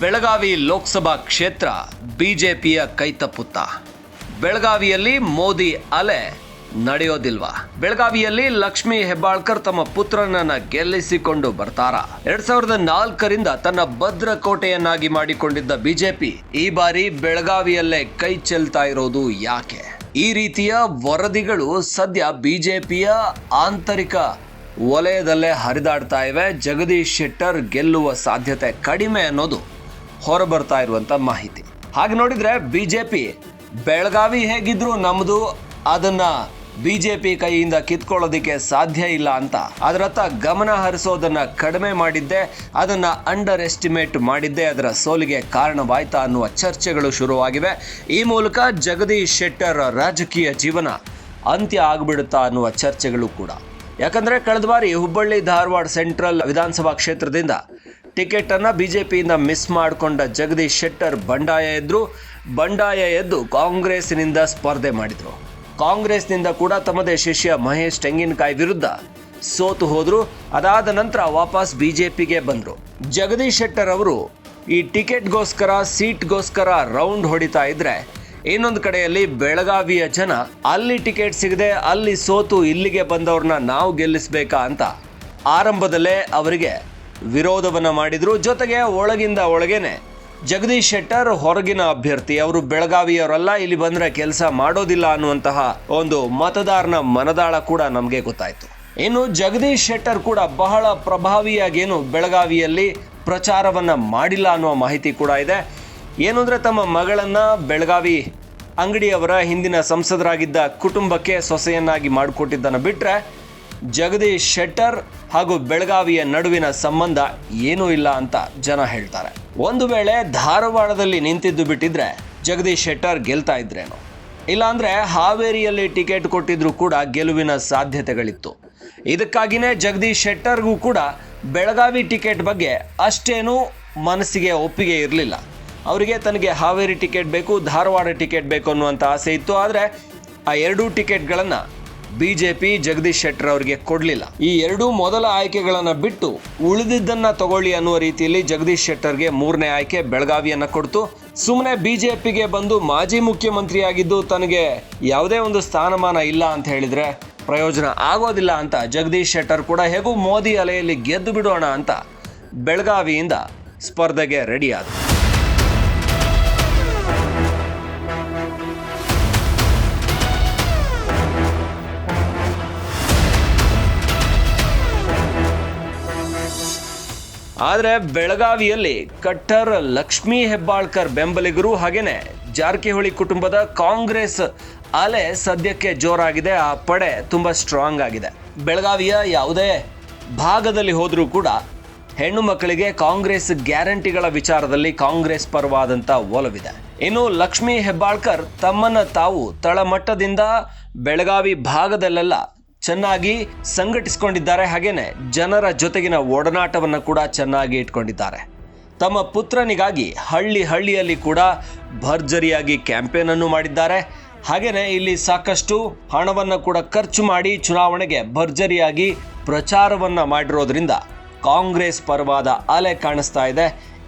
ಬೆಳಗಾವಿ ಲೋಕಸಭಾ ಕ್ಷೇತ್ರ ಬಿಜೆಪಿಯ ಕೈತಪ್ಪುತ್ತ ಬೆಳಗಾವಿಯಲ್ಲಿ ಮೋದಿ ಅಲೆ ನಡೆಯೋದಿಲ್ವಾ? ಬೆಳಗಾವಿಯಲ್ಲಿ ಲಕ್ಷ್ಮಿ ಹೆಬ್ಬಾಳ್ಕರ್ ತಮ್ಮ ಪುತ್ರನನ್ನ ಗೆಲ್ಲಿಸಿಕೊಂಡು ಬರ್ತಾರ. ಎರಡ್ ಸಾವಿರದ ನಾಲ್ಕರಿಂದ ತನ್ನ ಭದ್ರಕೋಟೆಯನ್ನಾಗಿ ಮಾಡಿಕೊಂಡಿದ್ದ ಬಿಜೆಪಿ ಈ ಬಾರಿ ಬೆಳಗಾವಿಯಲ್ಲೇ ಕೈ ಚೆಲ್ತಾ ಇರೋದು ಯಾಕೆ? ಈ ರೀತಿಯ ವರದಿಗಳು ಸದ್ಯ ಬಿಜೆಪಿಯ ಆಂತರಿಕ ವಲಯದಲ್ಲೇ ಹರಿದಾಡ್ತಾ ಇವೆ. ಜಗದೀಶ್ ಶೆಟ್ಟರ್ ಗೆಲ್ಲುವ ಸಾಧ್ಯತೆ ಕಡಿಮೆ ಅನ್ನೋದು ಹೊರಬರ್ತಾ ಇರುವಂತ ಮಾಹಿತಿ. ಹಾಗೆ ನೋಡಿದ್ರೆ ಬಿಜೆಪಿ ಬೆಳಗಾವಿ ಹೇಗಿದ್ರು ನಮ್ದು ಅದನ್ನ ಬಿಜೆಪಿ ಕೈಯಿಂದ ಕಿತ್ಕೊಳ್ಳೋದಿಕ್ಕೆ ಸಾಧ್ಯ ಇಲ್ಲ ಅಂತ. ಅದರತ್ತ ಗಮನ ಹರಿಸೋದನ್ನ ಕಡಿಮೆ ಮಾಡಿದ್ದೆ, ಅದನ್ನ ಅಂಡರ್ ಎಸ್ಟಿಮೇಟ್ ಮಾಡಿದ್ದೆ, ಅದರ ಸೋಲಿಗೆ ಕಾರಣವಾಯ್ತಾ ಅನ್ನುವ ಚರ್ಚೆಗಳು ಶುರುವಾಗಿವೆ. ಈ ಮೂಲಕ ಜಗದೀಶ್ ಶೆಟ್ಟರ್ ರಾಜಕೀಯ ಜೀವನ ಅಂತ್ಯ ಆಗ್ಬಿಡುತ್ತಾ ಅನ್ನುವ ಚರ್ಚೆಗಳು ಕೂಡ. ಯಾಕಂದ್ರೆ ಕಳೆದ ಬಾರಿ ಹುಬ್ಬಳ್ಳಿ ಧಾರವಾಡ ಸೆಂಟ್ರಲ್ ವಿಧಾನಸಭಾ ಕ್ಷೇತ್ರದಿಂದ ಟಿಕೆಟ್ ಜೆ ಪಿಯಿಂದ ಮಿಸ್ ಮಾಡಿಕೊಂಡ ಜಗದೀಶ್ ಶೆಟ್ಟರ್ ಬಂಡಾಯ ಎದ್ರು, ಬಂಡಾಯ ಎದ್ದು ಕಾಂಗ್ರೆಸ್ನಿಂದ ಸ್ಪರ್ಧೆ ಮಾಡಿದ್ರು. ಕಾಂಗ್ರೆಸ್ನಿಂದ ಕೂಡ ತಮ್ಮದೇ ಶಿಷ್ಯ ಮಹೇಶ್ ತೆಂಗಿನಕಾಯಿ ವಿರುದ್ಧ ಸೋತು ಹೋದರು. ಅದಾದ ನಂತರ ವಾಪಸ್ ಬಿಜೆಪಿಗೆ ಬಂದ್ರು. ಜಗದೀಶ್ ಶೆಟ್ಟರ್ ಅವರು ಈ ಟಿಕೆಟ್ಗೋಸ್ಕರ, ಸೀಟ್ಗೋಸ್ಕರ ರೌಂಡ್ ಹೊಡಿತಾ ಇದ್ರೆ ಇನ್ನೊಂದು ಕಡೆಯಲ್ಲಿ ಬೆಳಗಾವಿಯ ಜನ ಅಲ್ಲಿ ಟಿಕೆಟ್ ಸಿಗದೆ ಅಲ್ಲಿ ಸೋತು ಇಲ್ಲಿಗೆ ಬಂದವ್ರನ್ನ ನಾವು ಗೆಲ್ಲಿಸ್ಬೇಕಾ ಅಂತ ಆರಂಭದಲ್ಲೇ ಅವರಿಗೆ ವಿರೋಧವನ್ನ ಮಾಡಿದರು. ಜೊತೆಗೆ ಒಳಗಿಂದ ಒಳಗೇನೆ ಜಗದೀಶ್ ಶೆಟ್ಟರ್ ಹೊರಗಿನ ಅಭ್ಯರ್ಥಿ. ಅವರು ಬೆಳಗಾವಿಯವರಲ್ಲ, ಇಲ್ಲಿ ಬಂದರೆ ಕೆಲಸ ಮಾಡೋದಿಲ್ಲ ಅನ್ನುವಂತಹ ಒಂದು ಮತದಾರನ ಮನದಾಳ ಕೂಡ ನಮಗೆ ಗೊತ್ತಾಯಿತು. ಇನ್ನು ಜಗದೀಶ್ ಶೆಟ್ಟರ್ ಕೂಡ ಬಹಳ ಪ್ರಭಾವಿಯಾಗೇನು ಬೆಳಗಾವಿಯಲ್ಲಿ ಪ್ರಚಾರವನ್ನು ಮಾಡಿಲ್ಲ ಅನ್ನುವ ಮಾಹಿತಿ ಕೂಡ ಇದೆ. ಏನು ಅಂದರೆ ತಮ್ಮ ಮಗಳನ್ನ ಬೆಳಗಾವಿ ಅಂಗಡಿಯವರ ಹಿಂದಿನ ಸಂಸದರಾಗಿದ್ದ ಕುಟುಂಬಕ್ಕೆ ಸೊಸೆಯನ್ನಾಗಿ ಮಾಡಿಕೊಟ್ಟಿದ್ದನ್ನು ಬಿಟ್ರೆ ಜಗದೀಶ್ ಶೆಟ್ಟರ್ ಹಾಗೂ ಬೆಳಗಾವಿಯ ನಡುವಿನ ಸಂಬಂಧ ಏನೂ ಇಲ್ಲ ಅಂತ ಜನ ಹೇಳ್ತಾರೆ. ಒಂದು ವೇಳೆ ಧಾರವಾಡದಲ್ಲಿ ನಿಂತಿದ್ದು ಬಿಟ್ಟಿದ್ರೆ ಜಗದೀಶ್ ಶೆಟ್ಟರ್ ಗೆಲ್ತಾ ಇದ್ರೇನು? ಇಲ್ಲಾಂದ್ರೆ ಹಾವೇರಿಯಲ್ಲಿ ಟಿಕೆಟ್ ಕೊಟ್ಟಿದ್ರು ಕೂಡ ಗೆಲುವಿನ ಸಾಧ್ಯತೆಗಳಿತ್ತು. ಇದಕ್ಕಾಗಿನೇ ಜಗದೀಶ್ ಶೆಟ್ಟರ್ಗೂ ಕೂಡ ಬೆಳಗಾವಿ ಟಿಕೆಟ್ ಬಗ್ಗೆ ಅಷ್ಟೇನೂ ಮನಸ್ಸಿಗೆ ಒಪ್ಪಿಗೆ ಇರಲಿಲ್ಲ. ಅವರಿಗೆ ತನಗೆ ಹಾವೇರಿ ಟಿಕೆಟ್ ಬೇಕು, ಧಾರವಾಡ ಟಿಕೆಟ್ ಬೇಕು ಅನ್ನುವಂಥ ಆಸೆ ಇತ್ತು. ಆದರೆ ಆ ಎರಡೂ ಟಿಕೆಟ್ಗಳನ್ನು B J P Jagadish Shettar ಅವರಿಗೆ ಕೊಡಲಿಲ್ಲ. ಈ ಎರಡೂ ಮೊದಲ ಆಯ್ಕೆಗಳನ್ನು ಬಿಟ್ಟು ಉಳಿದಿದ್ದನ್ನ ತಗೊಳ್ಳಿ ಅನ್ನುವ ರೀತಿಯಲ್ಲಿ ಜಗದೀಶ್ ಶೆಟ್ಟರ್ಗೆ ಮೂರನೇ ಆಯ್ಕೆ ಬೆಳಗಾವಿಯನ್ನ ಕೊಡ್ತು. ಸುಮ್ಮನೆ ಬಿಜೆಪಿಗೆ ಬಂದು ಮಾಜಿ ಮುಖ್ಯಮಂತ್ರಿಯಾಗಿದ್ದು ತನಗೆ ಯಾವುದೇ ಒಂದು ಸ್ಥಾನಮಾನ ಇಲ್ಲ ಅಂತ ಹೇಳಿದ್ರೆ ಪ್ರಯೋಜನ ಆಗೋದಿಲ್ಲ ಅಂತ ಜಗದೀಶ್ ಶೆಟ್ಟರ್ ಕೂಡ ಹೇಗೂ ಮೋದಿ ಅಲೆಯಲ್ಲಿ ಗೆದ್ದು ಬಿಡೋಣ ಅಂತ ಬೆಳಗಾವಿಯಿಂದ ಸ್ಪರ್ಧೆಗೆ ರೆಡಿ ಆದರು ಬೆಳಗಾವಿಯಲ್ಲಿ ಕಟ್ಟರ್ ಲಕ್ಷ್ಮೀ ಹೆಬ್ಬಾಳ್ಕರ್ ಬೆಂಬಲಿಗರು ಹಾಗೇನೆ ಜಾರಕಿಹೊಳಿ ಕುಟುಂಬದ ಕಾಂಗ್ರೆಸ್ ಅಲೆ ಸದ್ಯಕ್ಕೆ ಜೋರಾಗಿದೆ. ಆ ಪಡೆ ತುಂಬ ಸ್ಟ್ರಾಂಗ್ ಆಗಿದೆ. ಬೆಳಗಾವಿಯ ಯಾವುದೇ ಭಾಗದಲ್ಲಿ ಹೋದರೂ ಕೂಡ ಹೆಣ್ಣು ಮಕ್ಕಳಿಗೆ ಕಾಂಗ್ರೆಸ್ ಗ್ಯಾರಂಟಿಗಳ ವಿಚಾರದಲ್ಲಿ ಕಾಂಗ್ರೆಸ್ ಪರವಾದಂಥ ಒಲವಿದೆ. ಇನ್ನು ಲಕ್ಷ್ಮೀ ಹೆಬ್ಬಾಳ್ಕರ್ ತಮ್ಮನ್ನು ತಾವು ತಳಮಟ್ಟದಿಂದ ಬೆಳಗಾವಿ ಭಾಗದಲ್ಲೆಲ್ಲ ಚೆನ್ನಾಗಿ ಸಂಘಟಿಸಿಕೊಂಡಿದ್ದಾರೆ ಹಾಗೇನೆ ಜನರ ಜೊತೆಗಿನ ಒಡನಾಟವನ್ನು ಕೂಡ ಚೆನ್ನಾಗಿ ಇಟ್ಕೊಂಡಿದ್ದಾರೆ. ತಮ್ಮ ಪುತ್ರನಿಗಾಗಿ ಹಳ್ಳಿ ಹಳ್ಳಿಯಲ್ಲಿ ಕೂಡ ಭರ್ಜರಿಯಾಗಿ ಕ್ಯಾಂಪೇನ್ ಅನ್ನು ಮಾಡಿದ್ದಾರೆ. ಹಾಗೇನೆ ಇಲ್ಲಿ ಸಾಕಷ್ಟು ಹಣವನ್ನು ಕೂಡ ಖರ್ಚು ಮಾಡಿ ಚುನಾವಣೆಗೆ ಭರ್ಜರಿಯಾಗಿ ಪ್ರಚಾರವನ್ನು ಮಾಡಿರೋದ್ರಿಂದ ಕಾಂಗ್ರೆಸ್ ಪರವಾದ ಅಲೆ ಕಾಣಿಸ್ತಾ ಇದೆ.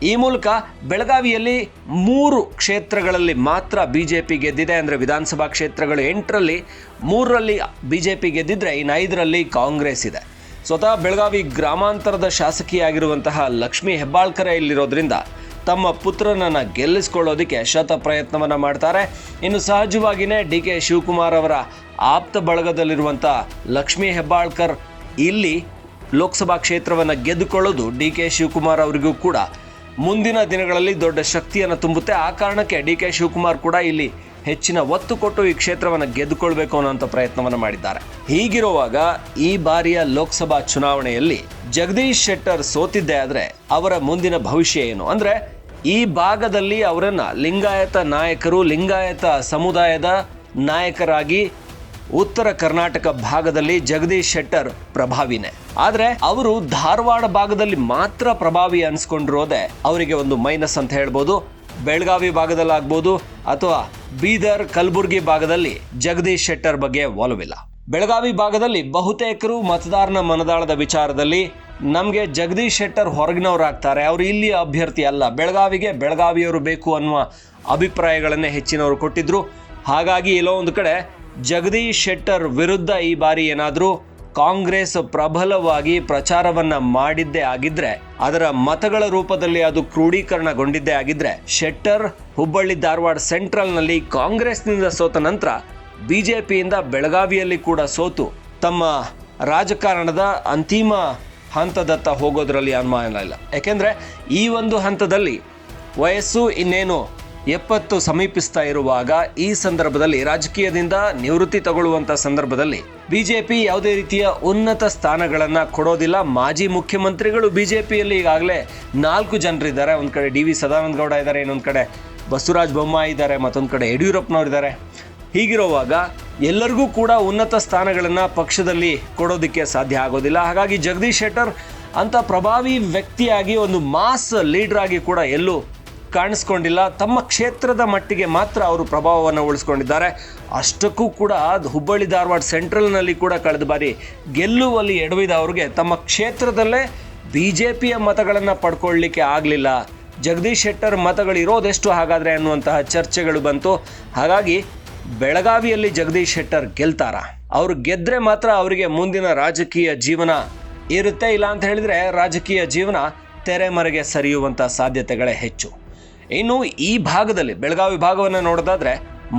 ಈ ಮೂಲಕ ಬೆಳಗಾವಿಯಲ್ಲಿ ಮೂರು ಕ್ಷೇತ್ರಗಳಲ್ಲಿ ಮಾತ್ರ ಬಿಜೆಪಿ ಗೆದ್ದಿದೆ. ಅಂದರೆ ವಿಧಾನಸಭಾ ಕ್ಷೇತ್ರಗಳು ಎಂಟರಲ್ಲಿ, ಮೂರರಲ್ಲಿ ಬಿಜೆಪಿ ಗೆದ್ದಿದ್ರೆ ಇನ್ನು ಐದರಲ್ಲಿ ಕಾಂಗ್ರೆಸ್ ಇದೆ. ಸ್ವತಃ ಬೆಳಗಾವಿ ಗ್ರಾಮಾಂತರದ ಶಾಸಕಿಯಾಗಿರುವಂತಹ ಲಕ್ಷ್ಮೀ ಹೆಬ್ಬಾಳ್ಕರ ಇಲ್ಲಿರೋದ್ರಿಂದ ತಮ್ಮ ಪುತ್ರನನ್ನು ಗೆಲ್ಲಿಸ್ಕೊಳ್ಳೋದಕ್ಕೆ ಶತ ಪ್ರಯತ್ನವನ್ನು ಮಾಡ್ತಾರೆ. ಇನ್ನು ಸಹಜವಾಗಿಯೇ ಡಿ ಕೆ ಶಿವಕುಮಾರ್ ಅವರ ಆಪ್ತ ಬಳಗದಲ್ಲಿರುವಂಥ ಲಕ್ಷ್ಮೀ ಹೆಬ್ಬಾಳ್ಕರ್ ಇಲ್ಲಿ ಲೋಕಸಭಾ ಕ್ಷೇತ್ರವನ್ನು ಗೆದ್ದುಕೊಳ್ಳೋದು ಡಿ ಕೆ ಶಿವಕುಮಾರ್ ಅವರಿಗೂ ಕೂಡ ಮುಂದಿನ ದಿನಗಳಲ್ಲಿ ದೊಡ್ಡ ಶಕ್ತಿಯನ್ನು ತುಂಬುತ್ತೆ. ಆ ಕಾರಣಕ್ಕೆ ಡಿ ಕೆ ಶಿವಕುಮಾರ್ ಕೂಡ ಇಲ್ಲಿ ಹೆಚ್ಚಿನ ಒತ್ತು ಕೊಟ್ಟು ಈ ಕ್ಷೇತ್ರವನ್ನು ಗೆದ್ದುಕೊಳ್ಬೇಕು ಅನ್ನೋಂಥ ಪ್ರಯತ್ನವನ್ನು ಮಾಡಿದ್ದಾರೆ. ಹೀಗಿರುವಾಗ ಈ ಬಾರಿಯ ಲೋಕಸಭಾ ಚುನಾವಣೆಯಲ್ಲಿ ಜಗದೀಶ್ ಶೆಟ್ಟರ್ ಸೋತಿದ್ದೆ ಆದರೆ ಅವರ ಮುಂದಿನ ಭವಿಷ್ಯ ಏನು? ಅಂದರೆ ಈ ಭಾಗದಲ್ಲಿ ಅವರನ್ನು ಲಿಂಗಾಯತ ನಾಯಕರು, ಲಿಂಗಾಯತ ಸಮುದಾಯದ ನಾಯಕರಾಗಿ ಉತ್ತರ ಕರ್ನಾಟಕ ಭಾಗದಲ್ಲಿ ಜಗದೀಶ್ ಶೆಟ್ಟರ್ ಪ್ರಭಾವಿನೇ. ಆದ್ರೆ ಅವರು ಧಾರವಾಡ ಭಾಗದಲ್ಲಿ ಮಾತ್ರ ಪ್ರಭಾವಿ ಅನ್ಸ್ಕೊಂಡಿರೋದೆ ಅವರಿಗೆ ಒಂದು ಮೈನಸ್ ಅಂತ ಹೇಳ್ಬೋದು. ಬೆಳಗಾವಿ ಭಾಗದಲ್ಲಾಗ್ಬೋದು ಅಥವಾ ಬೀದರ್, ಕಲಬುರಗಿ ಭಾಗದಲ್ಲಿ ಜಗದೀಶ್ ಶೆಟ್ಟರ್ ಬಗ್ಗೆ ಒಲವಿಲ್ಲ. ಬೆಳಗಾವಿ ಭಾಗದಲ್ಲಿ ಬಹುತೇಕರು ಮತದಾರನ ಮನದಾಳದ ವಿಚಾರದಲ್ಲಿ ನಮಗೆ ಜಗದೀಶ್ ಶೆಟ್ಟರ್ ಹೊರಗಿನವ್ರು ಆಗ್ತಾರೆ. ಅವರು ಇಲ್ಲಿ ಅಭ್ಯರ್ಥಿ ಅಲ್ಲ. ಬೆಳಗಾವಿಗೆ ಬೆಳಗಾವಿಯವರು ಬೇಕು ಅನ್ನುವ ಅಭಿಪ್ರಾಯಗಳನ್ನೇ ಹೆಚ್ಚಿನವರು ಕೊಟ್ಟಿದ್ರು. ಹಾಗಾಗಿ ಎಲ್ಲೋ ಒಂದು ಕಡೆ ಜಗದೀಶ್ ಶೆಟ್ಟರ್ ವಿರುದ್ಧ ಈ ಬಾರಿ ಏನಾದರೂ ಕಾಂಗ್ರೆಸ್ ಪ್ರಬಲವಾಗಿ ಪ್ರಚಾರವನ್ನ ಮಾಡಿದ್ದೇ ಆಗಿದ್ರೆ, ಅದರ ಮತಗಳ ರೂಪದಲ್ಲಿ ಅದು ಕ್ರೋಢೀಕರಣಗೊಂಡಿದ್ದೇ ಆಗಿದ್ರೆ, ಶೆಟ್ಟರ್, ಹುಬ್ಬಳ್ಳಿ ಧಾರವಾಡ ಸೆಂಟ್ರಲ್ನಲ್ಲಿ ಕಾಂಗ್ರೆಸ್ನಿಂದ ಸೋತ ನಂತರ ಬಿಜೆಪಿಯಿಂದ ಬೆಳಗಾವಿಯಲ್ಲಿ ಕೂಡ ಸೋತು. ತಮ್ಮ ರಾಜಕಾರಣದ ಅಂತಿಮ ಹಂತದತ್ತ ಹೋಗೋದ್ರಲ್ಲಿ ಅನುಮಾನ ಇಲ್ಲ. ಯಾಕೆಂದ್ರೆ ಈ ಒಂದು ಹಂತದಲ್ಲಿ ವಯಸ್ಸು ಇನ್ನೇನು ಎಪ್ಪತ್ತು ಸಮೀಪಿಸ್ತಾ ಇರುವಾಗ ಈ ಸಂದರ್ಭದಲ್ಲಿ ರಾಜಕೀಯದಿಂದ ನಿವೃತ್ತಿ ತಗೊಳ್ಳುವಂತ ಸಂದರ್ಭದಲ್ಲಿ ಬಿಜೆಪಿ ಯಾವುದೇ ರೀತಿಯ ಉನ್ನತ ಸ್ಥಾನಗಳನ್ನ ಕೊಡೋದಿಲ್ಲ. ಮಾಜಿ ಮುಖ್ಯಮಂತ್ರಿಗಳು ಬಿಜೆಪಿಯಲ್ಲಿ ಈಗಾಗಲೇ ನಾಲ್ಕು ಜನರಿದ್ದಾರೆ. ಒಂದ್ ಕಡೆ ಡಿ ವಿ ಸದಾನಂದ ಗೌಡ ಇದ್ದಾರೆ, ಇನ್ನೊಂದು ಕಡೆ ಬಸವರಾಜ ಬೊಮ್ಮಾಯಿ ಇದ್ದಾರೆ, ಮತ್ತೊಂದು ಕಡೆ ಯಡಿಯೂರಪ್ಪನವರಿದ್ದಾರೆ ಹೀಗಿರುವಾಗ ಎಲ್ಲರಿಗೂ ಕೂಡ ಉನ್ನತ ಸ್ಥಾನಗಳನ್ನು ಪಕ್ಷದಲ್ಲಿ ಕೊಡೋದಕ್ಕೆ ಸಾಧ್ಯ ಆಗೋದಿಲ್ಲ. ಹಾಗಾಗಿ ಜಗದೀಶ್ ಶೆಟ್ಟರ್ ಅಂತ ಪ್ರಭಾವಿ ವ್ಯಕ್ತಿಯಾಗಿ, ಒಂದು ಮಾಸ್ ಲೀಡರ್ ಆಗಿ ಕೂಡ ಎಲ್ಲೂ ಕಾಣಿಸ್ಕೊಂಡಿಲ್ಲ. ತಮ್ಮ ಕ್ಷೇತ್ರದ ಮಟ್ಟಿಗೆ ಮಾತ್ರ ಅವರು ಪ್ರಭಾವವನ್ನು ಉಳಿಸ್ಕೊಂಡಿದ್ದಾರೆ. ಅಷ್ಟಕ್ಕೂ ಕೂಡ ಹುಬ್ಬಳ್ಳಿ ಧಾರವಾಡ ಸೆಂಟ್ರಲ್ನಲ್ಲಿ ಕೂಡ ಕಳೆದ ಬಾರಿ ಗೆಲ್ಲುವಲ್ಲಿ ಎಡವಿದ ಅವ್ರಿಗೆ ತಮ್ಮ ಕ್ಷೇತ್ರದಲ್ಲೇ ಬಿ ಜೆ ಪಿಯ ಮತಗಳನ್ನು ಪಡ್ಕೊಳ್ಳಿಕ್ಕೆ ಆಗಲಿಲ್ಲ. ಜಗದೀಶ್ ಶೆಟ್ಟರ್ ಮತಗಳಿರೋದೆಷ್ಟು ಹಾಗಾದರೆ ಅನ್ನುವಂತಹ ಚರ್ಚೆಗಳು ಬಂತು. ಹಾಗಾಗಿ ಬೆಳಗಾವಿಯಲ್ಲಿ ಜಗದೀಶ್ ಶೆಟ್ಟರ್ ಗೆಲ್ತಾರ. ಅವರು ಗೆದ್ದರೆ ಮಾತ್ರ ಅವರಿಗೆ ಮುಂದಿನ ರಾಜಕೀಯ ಜೀವನ ಇರುತ್ತೆ. ಇಲ್ಲ ಅಂತ ಹೇಳಿದರೆ ರಾಜಕೀಯ ಜೀವನ ತೆರೆಮರೆಗೆ ಸರಿಯುವಂಥ ಸಾಧ್ಯತೆಗಳೇ ಹೆಚ್ಚು. ಇನ್ನು ಈ ಭಾಗದಲ್ಲಿ ಬೆಳಗಾವಿ ಭಾಗವನ್ನು ನೋಡೋದಾದ್ರೆ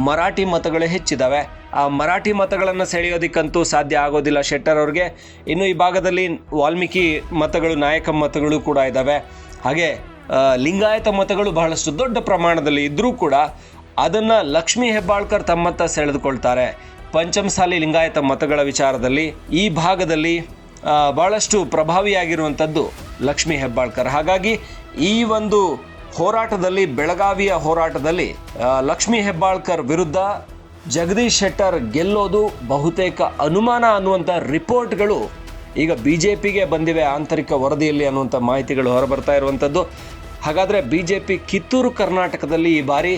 ಮರಾಠಿ ಮತಗಳೇ ಹೆಚ್ಚಿದಾವೆ. ಆ ಮರಾಠಿ ಮತಗಳನ್ನು ಸೆಳೆಯೋದಕ್ಕಂತೂ ಸಾಧ್ಯ ಆಗೋದಿಲ್ಲ ಶೆಟ್ಟರ್ ಅವ್ರಿಗೆ. ಇನ್ನು ಈ ಭಾಗದಲ್ಲಿ ವಾಲ್ಮೀಕಿ ಮತಗಳು, ನಾಯಕ ಮತಗಳು ಕೂಡ ಇದ್ದಾವೆ ಹಾಗೆ ಲಿಂಗಾಯತ ಮತಗಳು ಬಹಳಷ್ಟು ದೊಡ್ಡ ಪ್ರಮಾಣದಲ್ಲಿ ಇದ್ದರೂ ಕೂಡ ಅದನ್ನು ಲಕ್ಷ್ಮೀ ಹೆಬ್ಬಾಳ್ಕರ್ ತಮ್ಮತ್ತ ಸೆಳೆದುಕೊಳ್ತಾರೆ. ಪಂಚಮಸಾಲಿ ಲಿಂಗಾಯತ ಮತಗಳ ವಿಚಾರದಲ್ಲಿ ಈ ಭಾಗದಲ್ಲಿ ಬಹಳಷ್ಟು ಪ್ರಭಾವಿಯಾಗಿರುವಂಥದ್ದು ಲಕ್ಷ್ಮೀ ಹೆಬ್ಬಾಳ್ಕರ್. ಹಾಗಾಗಿ ಈ ಒಂದು ಹೋರಾಟದಲ್ಲಿ, ಬೆಳಗಾವಿಯ ಹೋರಾಟದಲ್ಲಿ ಲಕ್ಷ್ಮಿ ಹೆಬ್ಬಾಳ್ಕರ್ ವಿರುದ್ಧ ಜಗದೀಶ್ ಶೆಟ್ಟರ್ ಗೆಲ್ಲೋದು ಬಹುತೇಕ ಅನುಮಾನ ಅನ್ನುವಂಥ ರಿಪೋರ್ಟ್ಗಳು ಈಗ ಬಿ ಜೆ ಪಿಗೆ ಬಂದಿವೆ ಆಂತರಿಕ ವರದಿಯಲ್ಲಿ ಅನ್ನುವಂಥ ಮಾಹಿತಿಗಳು ಹೊರಬರ್ತಾ ಇರುವಂಥದ್ದು ಹಾಗಾದರೆ ಬಿ ಜೆ ಪಿ ಕಿತ್ತೂರು ಕರ್ನಾಟಕದಲ್ಲಿ ಈ ಬಾರಿ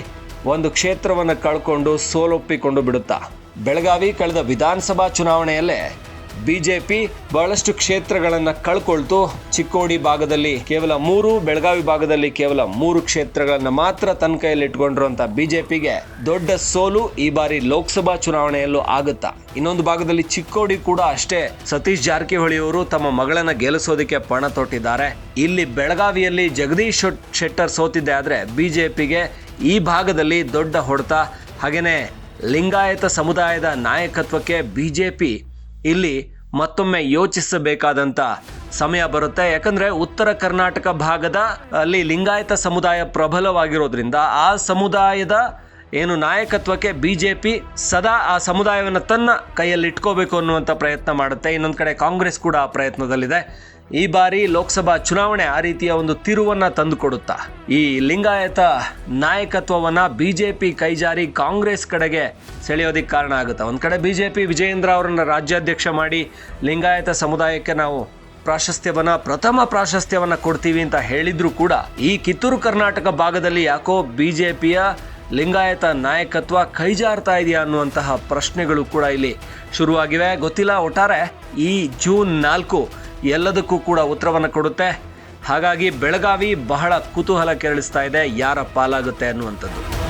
ಒಂದು ಕ್ಷೇತ್ರವನ್ನು ಕಳ್ಕೊಂಡು ಸೋಲೊಪ್ಪಿಕೊಂಡು ಬಿಡುತ್ತಾ? ಬೆಳಗಾವಿ ಕಳೆದ ವಿಧಾನಸಭಾ ಚುನಾವಣೆಯಲ್ಲೇ ಬಿಜೆಪಿ ಬಹಳಷ್ಟು ಕ್ಷೇತ್ರಗಳನ್ನು ಕಳ್ಕೊಳ್ತು. ಚಿಕ್ಕೋಡಿ ಭಾಗದಲ್ಲಿ ಕೇವಲ ಮೂರು, ಬೆಳಗಾವಿ ಭಾಗದಲ್ಲಿ ಕೇವಲ ಮೂರು ಕ್ಷೇತ್ರಗಳನ್ನು ಮಾತ್ರ ತನ್ನ ಕೈಯಲ್ಲಿ ಇಟ್ಕೊಂಡಿರುವಂತ ಬಿಜೆಪಿಗೆ ದೊಡ್ಡ ಸೋಲು ಈ ಬಾರಿ ಲೋಕಸಭಾ ಚುನಾವಣೆಯಲ್ಲೂ ಆಗುತ್ತಾ? ಇನ್ನೊಂದು ಭಾಗದಲ್ಲಿ ಚಿಕ್ಕೋಡಿ ಕೂಡ ಅಷ್ಟೇ. ಸತೀಶ್ ಜಾರಕಿಹೊಳಿ ಅವರು ತಮ್ಮ ಮಗಳನ್ನ ಗೆಲ್ಲಿಸೋದಕ್ಕೆ ಪಣ ತೊಟ್ಟಿದ್ದಾರೆ. ಇಲ್ಲಿ ಬೆಳಗಾವಿಯಲ್ಲಿ ಜಗದೀಶ್ ಶೆಟ್- ಶೆಟ್ಟರ್ ಸೋತಿದ್ದೆ ಆದ್ರೆ ಬಿಜೆಪಿಗೆ ಈ ಭಾಗದಲ್ಲಿ ದೊಡ್ಡ ಹೊಡೆತ. ಹಾಗೇನೆ ಲಿಂಗಾಯತ ಸಮುದಾಯದ ನಾಯಕತ್ವಕ್ಕೆ ಬಿಜೆಪಿ ಇಲ್ಲಿ ಮತ್ತೊಮ್ಮೆ ಯೋಚಿಸಬೇಕಾದಂತ ಸಮಯ ಬರುತ್ತೆ. ಯಾಕಂದ್ರೆ ಉತ್ತರ ಕರ್ನಾಟಕ ಭಾಗದ, ಅಲ್ಲಿ ಲಿಂಗಾಯತ ಸಮುದಾಯ ಪ್ರಬಲವಾಗಿರೋದ್ರಿಂದ ಆ ಸಮುದಾಯದ ಏನು ನಾಯಕತ್ವಕ್ಕೆ ಬಿ ಜೆ ಪಿ ಸದಾ ಆ ಸಮುದಾಯವನ್ನು ತನ್ನ ಕೈಯಲ್ಲಿ ಇಟ್ಕೋಬೇಕು ಅನ್ನುವಂಥ ಪ್ರಯತ್ನ ಮಾಡುತ್ತೆ. ಇನ್ನೊಂದು ಕಡೆ ಕಾಂಗ್ರೆಸ್ ಕೂಡ ಆ ಪ್ರಯತ್ನದಲ್ಲಿದೆ. ಈ ಬಾರಿ ಲೋಕಸಭಾ ಚುನಾವಣೆ ಆ ರೀತಿಯ ಒಂದು ತಿರುವನ್ನ ತಂದುಕೊಡುತ್ತಾ. ಈ ಲಿಂಗಾಯತ ನಾಯಕತ್ವವನ್ನ ಬಿಜೆಪಿ ಕೈಜಾರಿ ಕಾಂಗ್ರೆಸ್ ಕಡೆಗೆ ಸೆಳೆಯೋದಕ್ಕೆ ಕಾರಣ ಆಗುತ್ತೆ. ಒಂದ್ ಕಡೆ ಬಿಜೆಪಿ ವಿಜಯೇಂದ್ರ ಅವರನ್ನ ರಾಜ್ಯಾಧ್ಯಕ್ಷ ಮಾಡಿ ಲಿಂಗಾಯತ ಸಮುದಾಯಕ್ಕೆ ನಾವು ಪ್ರಾಶಸ್ತ್ಯವನ್ನ, ಪ್ರಥಮ ಪ್ರಾಶಸ್ತ್ಯವನ್ನ ಕೊಡ್ತೀವಿ ಅಂತ ಹೇಳಿದ್ರು ಕೂಡ ಈ ಕಿತ್ತೂರು ಕರ್ನಾಟಕ ಭಾಗದಲ್ಲಿ ಯಾಕೋ ಬಿಜೆಪಿಯ ಲಿಂಗಾಯತ ನಾಯಕತ್ವ ಕೈಜಾರ್ತಾ ಇದೆಯಾ ಅನ್ನುವಂತಹ ಪ್ರಶ್ನೆಗಳು ಕೂಡ ಇಲ್ಲಿ ಶುರುವಾಗಿವೆ. ಗೊತ್ತಿಲ್ಲ, ಒಟ್ಟಾರೆ ಈ ಜೂನ್ ನಾಲ್ಕು ಎಲ್ಲದಕ್ಕೂ ಕೂಡ ಉತ್ತರವನ್ನು ಕೊಡುತ್ತೆ. ಹಾಗಾಗಿ ಬೆಳಗಾವಿ ಬಹಳ ಕುತೂಹಲ ಕೆರಳಿಸ್ತಾ ಇದೆ. ಯಾರ ಪಾಲಾಗುತ್ತೆ ಅನ್ನುವಂಥದ್ದು.